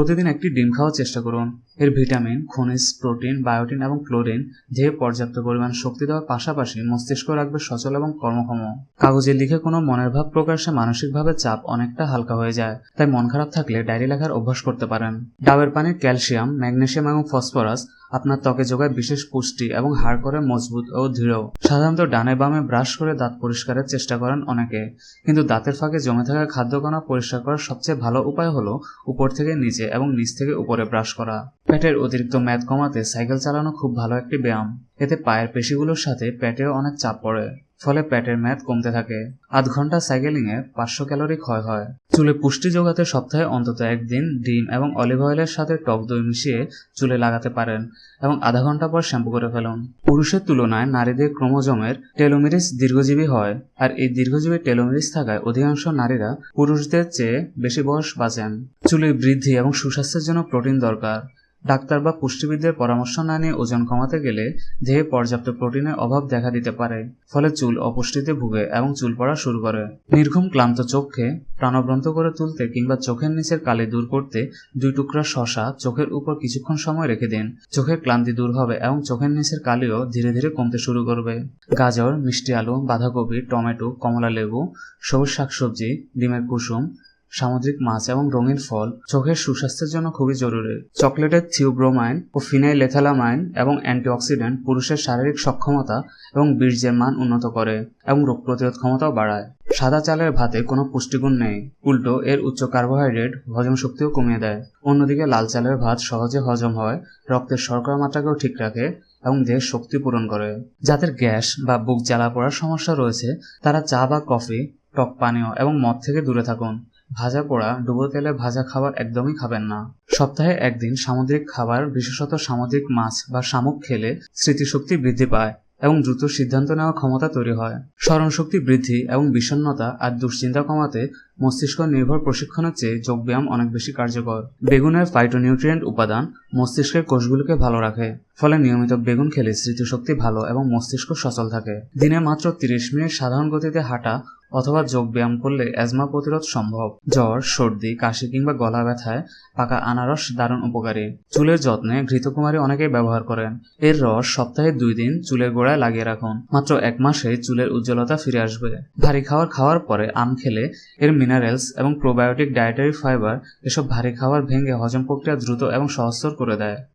প্রতিদিন একটি ডিম খাওয়ার চেষ্টা করুন। এর ভিটামিন, খনিজ, প্রোটিন, বায়োটিন এবং ক্লোরিন দেহে পর্যাপ্ত পরিমাণ শক্তি দেওয়ার পাশাপাশি মস্তিষ্ক রাখবে সচল এবং কর্মক্ষম। কাগজে লিখে কোনো মনের ভাব প্রকাশে মানসিকভাবে চাপ অনেকটা হালকা হয়ে যায়, তাই মন খারাপ থাকলে ডায়েরি লেখার অভ্যাস করতে পারেন। ডাবের পানির ক্যালসিয়াম ম্যাগনেশিয়াম এবং ফসফরাস আপনার ত্বকে যোগায় বিশেষ পুষ্টি এবং হাড় করে মজবুত ও দৃঢ়। সাধারণত ডানে বামে ব্রাশ করে দাঁত পরিষ্কারের চেষ্টা করেন অনেকে। কিন্তু দাঁতের ফাঁকে জমে থাকা খাদ্যকণা পরিষ্কার করার সবচেয়ে ভালো উপায় হলো উপর থেকে নিচে এবং নিচ থেকে উপরে ব্রাশ করা। পেটের অতিরিক্ত ম্যাদ কমাতে সাইকেল চালানো খুব ভালো একটি ব্যায়াম। এতে পায়ের পেশিগুলোর সাথে পেটেও অনেক চাপ পড়ে। ফলে পেটের ম্যাদ কমতে থাকে। আধ ঘণ্টা সাইকেলিংয়ে পাঁচশো ক্যালোরি ক্ষয় হয়। চুলে পুষ্টি যোগাতে সপ্তাহে অন্তত একদিন ডিম এবং অলিভ অয়েলের সাথে টক দই মিশিয়ে চুলে লাগাতে পারেন এবং আধা ঘণ্টা পর শ্যাম্পু করে ফেলুন। পুরুষের তুলনায় নারীদের ক্রোমোজোমের টেলোমেরিস দীর্ঘজীবী হয় আর এই দীর্ঘজীবী টেলোমেরিস থাকায় অধিকাংশ নারীরা পুরুষদের চেয়ে বেশি বয়স বাঁচেন। চুলের বৃদ্ধি এবং সুস্বাস্থ্যের জন্য প্রোটিন দরকার। ডাক্তার বা পুষ্টিবিদদের পরামর্শ না নিয়ে ওজন কমাতে গেলে দেহে পর্যাপ্ত প্রোটিনের অভাব দেখা দিতে পারে, ফলে চুল অপুষ্টিতে ভুগে এবং চুল পড়া শুরু করে। নির্ঘুম ক্লান্ত চোখকে প্রাণবন্ত করে তুলতে কিংবা চোখের নিচের কালি দূর করতে দুই টুকরা শশা চোখের উপর কিছুক্ষণ সময় রেখে দিন। চোখের ক্লান্তি দূর হবে এবং চোখের নিচের কালিও ধীরে ধীরে কমতে শুরু করবে। গাজর, মিষ্টি আলু, বাঁধাকপি, টমেটো কমলা লেবু সবুজ শাকসবজি, ডিমের কুসুম সামুদ্রিক মাছ এবং রঙিন ফল চোখের সুস্বাস্থ্যের জন্য খুবই জরুরি। চকলেটের থিওব্রোমাইন ও ফিনাইলেথালামাইন এবং অ্যান্টিঅক্সিডেন্ট পুরুষের শারীরিক সক্ষমতা এবং বীর্যের মান উন্নত করে এবং রোগ প্রতিরোধ ক্ষমতাও বাড়ায়। সাদা চালের ভাতে কোনো পুষ্টিগুণ নেই। উল্টো, এর উচ্চ কার্বোহাইড্রেট হজম শক্তিও কমিয়ে দেয়। অন্যদিকে লাল চালের ভাত সহজে হজম হয়, রক্তের শর্করা মাত্রাকেও ঠিক রাখে এবং দেহের শক্তি পূরণ করে। যাদের গ্যাস বা বুক জ্বালা পড়ার সমস্যা রয়েছে, তারা চা বা কফি, টক পানীয় এবং মদ থেকে দূরে থাকুন। ভাজা পোড়া, ডুবো তেলে ভাজা খাবার একদমই খাবেন না। সপ্তাহে একদিন সামুদ্রিক খাবার, বিশেষত সামুদ্রিক মাছ বা শামুক খেলে স্মৃতিশক্তি বৃদ্ধি পায় এবং দ্রুত সিদ্ধান্ত নেওয়ার ক্ষমতা তৈরি হয়। স্মরণশক্তি বৃদ্ধি এবং বিষণ্ণতা আর দুশ্চিন্তা কমাতে মস্তিষ্ক নির্ভর প্রশিক্ষণের চেয়ে যোগব্যায়াম অনেক বেশি কার্যকর। বেগুনের ফাইটোনিউট্রিয়েন্ট উপাদান মস্তিষ্কের কোষগুলোকে ভালো রাখে, ফলে নিয়মিত বেগুন খেলে স্মৃতিশক্তি ভালো এবং মস্তিষ্ক সচল থাকে। দিনে মাত্র তিরিশ মিনিট সাধারণ গতিতে হাঁটা অথবা যোগ ব্যায়াম করলে অ্যাজমা প্রতিরোধ সম্ভব। জ্বর, সর্দি, কাশি কিংবা গলা ব্যথায় পাকা আনারস দারুণ উপকারী। চুলের যত্নে ঘৃতকুমারী অনেকেই ব্যবহার করেন। এর রস সপ্তাহে দুই দিন চুলের গোড়ায় লাগিয়ে রাখুন। মাত্র এক মাসে চুলের উজ্জ্বলতা ফিরে আসবে। ভারী খাবার খাওয়ার পরে আম খেলে এর মিনারেলস এবং প্রোবায়োটিক ডায়েটারি ফাইবার এসব ভারী খাবার ভেঙে হজম প্রক্রিয়া দ্রুত এবং সহজতর করে দেয়।